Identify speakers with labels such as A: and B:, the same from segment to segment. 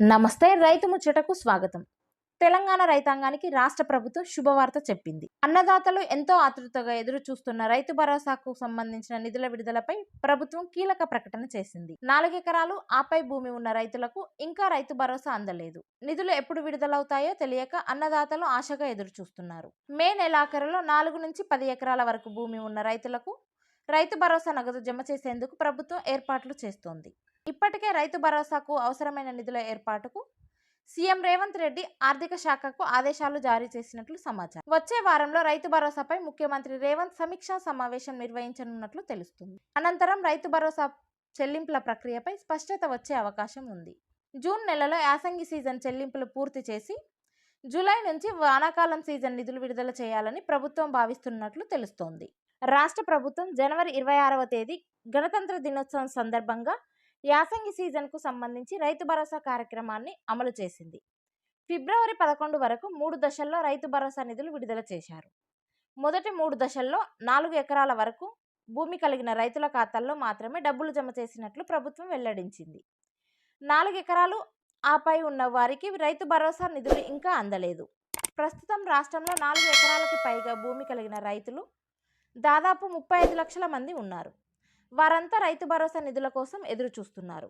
A: నమస్తే రైతు ముచ్చటకు స్వాగతం. తెలంగాణ రైతాంగానికి రాష్ట్ర ప్రభుత్వం శుభవార్త చెప్పింది. అన్నదాతలు ఎంతో ఆతృతగా ఎదురు చూస్తున్న రైతు భరోసాకు సంబంధించిన నిధుల విడుదలపై ప్రభుత్వం కీలక ప్రకటన చేసింది. నాలుగెకరాలు ఆపై భూమి ఉన్న రైతులకు ఇంకా రైతు భరోసా అందలేదు. నిధులు ఎప్పుడు విడుదలవుతాయో తెలియక అన్నదాతలు ఆశగా ఎదురు చూస్తున్నారు మే నెలాఖరులో నాలుగు నుంచి పది ఎకరాల వరకు భూమి ఉన్న రైతులకు రైతు భరోసా నగదు జమ చేసేందుకు ప్రభుత్వం ఏర్పాట్లు చేస్తోంది. ఇప్పటికే రైతు భరోసాకు అవసరమైన నిధుల ఏర్పాటుకు సీఎం రేవంత్ రెడ్డి ఆర్థిక శాఖకు ఆదేశాలు జారీ చేసినట్లు సమాచారం. వచ్చే వారంలో రైతు భరోసాపై ముఖ్యమంత్రి రేవంత్ సమీక్షా సమావేశం నిర్వహించనున్నట్లు తెలుస్తుంది. అనంతరం రైతు భరోసా చెల్లింపుల ప్రక్రియపై స్పష్టత వచ్చే అవకాశం ఉంది. జూన్ నెలలో యాసంగి సీజన్ చెల్లింపులు పూర్తి చేసి జూలై నుంచి వానాకాలం సీజన్ నిధులు విడుదల చేయాలని ప్రభుత్వం భావిస్తున్నట్లు తెలుస్తోంది. రాష్ట్ర ప్రభుత్వం జనవరి ఇరవై ఆరవ తేదీ గణతంత్ర దినోత్సవం సందర్భంగా యాసంగి సీజన్కు సంబంధించి రైతు భరోసా కార్యక్రమాన్ని అమలు చేసింది. ఫిబ్రవరి పదకొండు వరకు మూడు దశల్లో రైతు భరోసా నిధులు విడుదల చేశారు. మొదటి మూడు దశల్లో నాలుగు ఎకరాల వరకు భూమి కలిగిన రైతుల ఖాతాల్లో మాత్రమే డబ్బులు జమ చేసినట్లు ప్రభుత్వం వెల్లడించింది. నాలుగు ఎకరాలు ఆపై ఉన్న వారికి రైతు భరోసా నిధులు ఇంకా అందలేదు. ప్రస్తుతం రాష్ట్రంలో నాలుగు ఎకరాలకి పైగా భూమి కలిగిన రైతులు దాదాపు ముప్పై ఐదు లక్షల మంది ఉన్నారు. వారంతా రైతు భరోసా నిధుల కోసం ఎదురు చూస్తున్నారు.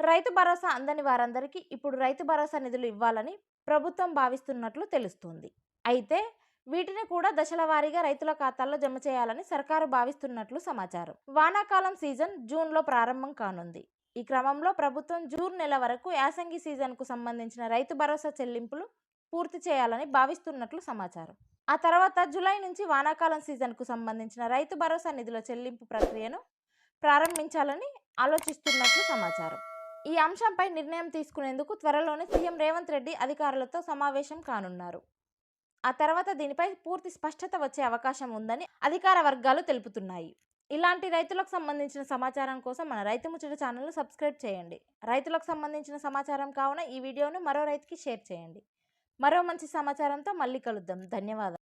A: రైతు భరోసా అందని వారందరికీ ఇప్పుడు రైతు భరోసా నిధులు ఇవ్వాలని ప్రభుత్వం భావిస్తున్నట్లు తెలుస్తోంది. అయితే వీటిని కూడా దశల వారీగా రైతుల ఖాతాల్లో జమ చేయాలని సర్కారు భావిస్తున్నట్లు సమాచారం. వానాకాలం సీజన్ జూన్లో ప్రారంభం కానుంది. ఈ క్రమంలో ప్రభుత్వం జూన్ నెల వరకు యాసంగి సీజన్కు సంబంధించిన రైతు భరోసా చెల్లింపులు పూర్తి చేయాలని భావిస్తున్నట్లు సమాచారం. ఆ తర్వాత జూలై నుంచి వానాకాలం సీజన్కు సంబంధించిన రైతు భరోసా నిధుల చెల్లింపు ప్రక్రియను ప్రారంభించాలని ఆలోచిస్తున్నట్లు సమాచారం. ఈ అంశంపై నిర్ణయం తీసుకునేందుకు త్వరలోనే సీఎం రేవంత్ రెడ్డి అధికారులతో సమావేశం కానున్నారు. ఆ తర్వాత దీనిపై పూర్తి స్పష్టత వచ్చే అవకాశం ఉందని అధికార వర్గాలు తెలుపుతున్నాయి. ఇలాంటి రైతులకు సంబంధించిన సమాచారం కోసం మన రైతు ముచ్చట ఛానల్ను సబ్స్క్రైబ్ చేయండి. రైతులకు సంబంధించిన సమాచారం కావున ఈ వీడియోను మరో రైతుకి షేర్ చేయండి. మరో మంచి సమాచారంతో మళ్ళీ కలుద్దాం. ధన్యవాదాలు.